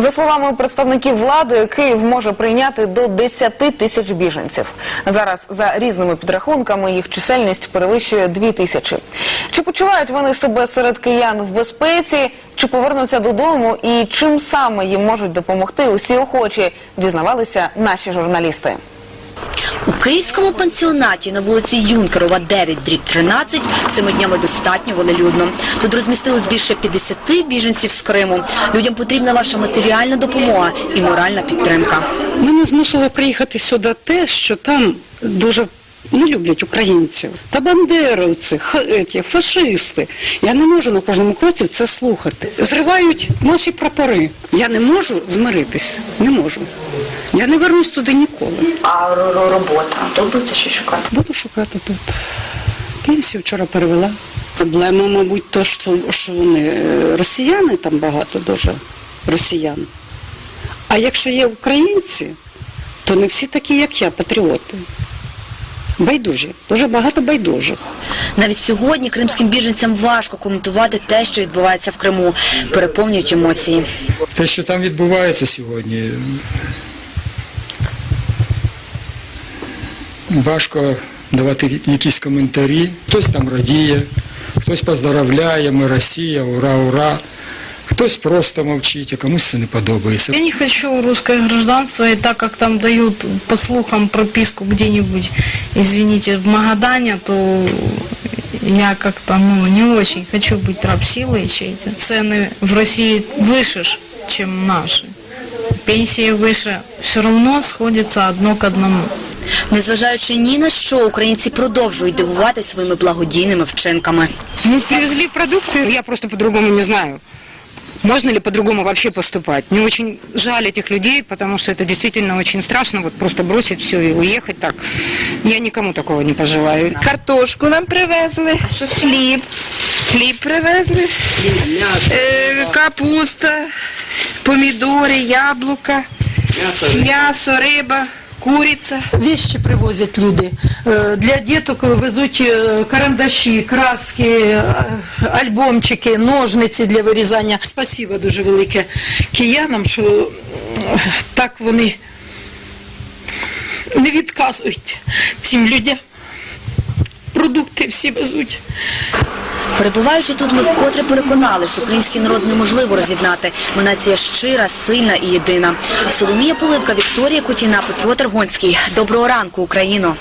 За словами представників влади, Київ може прийняти до 10 тисяч біженців. Зараз за різними підрахунками їх чисельність перевищує 2 тисячі. Чи почувають вони себе серед киян в безпеці, чи повернуться додому, і чим саме їм можуть допомогти усі охочі, дізнавалися наші журналісти. У київському пансіонаті на вулиці Юнкерова 9 дріб 13 цими днями достатньо велелюдно. Тут розмістилось більше 50 біженців з Криму. Людям потрібна ваша матеріальна допомога і моральна підтримка. Мене змусило приїхати сюди те, що там дуже не люблять українців. Та бандеровці, х- еті, фашисти. Я не можу на кожному кроці це слухати. Зривають наші прапори. Я не можу змиритись. Не можу. Я не вернусь туди ніколи. А робота? То будете що шукати? Буду шукати тут. Пенсію вчора перевела. Проблема, мабуть, то, що, що вони е, росіяни там багато дуже росіян. А якщо є українці, то не всі такі, як я, патріоти. Байдужі, дуже багато байдужих. Навіть сьогодні кримським біженцям важко коментувати те, що відбувається в Криму. Переповнюють емоції. Те, що там відбувається сьогодні, важко давати якісь коментарі. Хтось там радіє, хтось поздоровляє, ми Росія, ура, ура. Хтось просто мовчить, а комусь це не подобається. Я не хочу русское гражданство, и так как там дают, по слухам, прописку где-нибудь, извините, в Магадане, то я как-то ну, не очень хочу быть рабсилой чьей-то. Цены в России выше, ж, чем наши. Пенсии выше. Все равно сходится одно к одному. Незважаючи ні на що, українці продовжують дивувати своїми благодійними вчинками. Ну, привезли продукты, я просто по-другому не знаю. Можно ли по-другому вообще поступать? Мне очень жаль этих людей, потому что это действительно очень страшно, вот просто бросить все и уехать так. Я никому такого не пожелаю. Картошку нам привезли, хліб, хліб привезли, е, капуста, помідори, яблука, м'ясо, риба, куриця. Вещи привозять люди. Е, Для діток везуть е, карандаші, краски, е, альбомчики, ножниці для вирізання. Спасибо дуже велике киянам, що так вони не відказують цим людям. Продукти всі везуть. Перебуваючи тут, ми вкотре переконались, український народ неможливо розігнати. Ми нація щира, сильна і єдина. Соломія Поливка, Вікторія Кутіна, Петро Тергонський. Доброго ранку, Україно!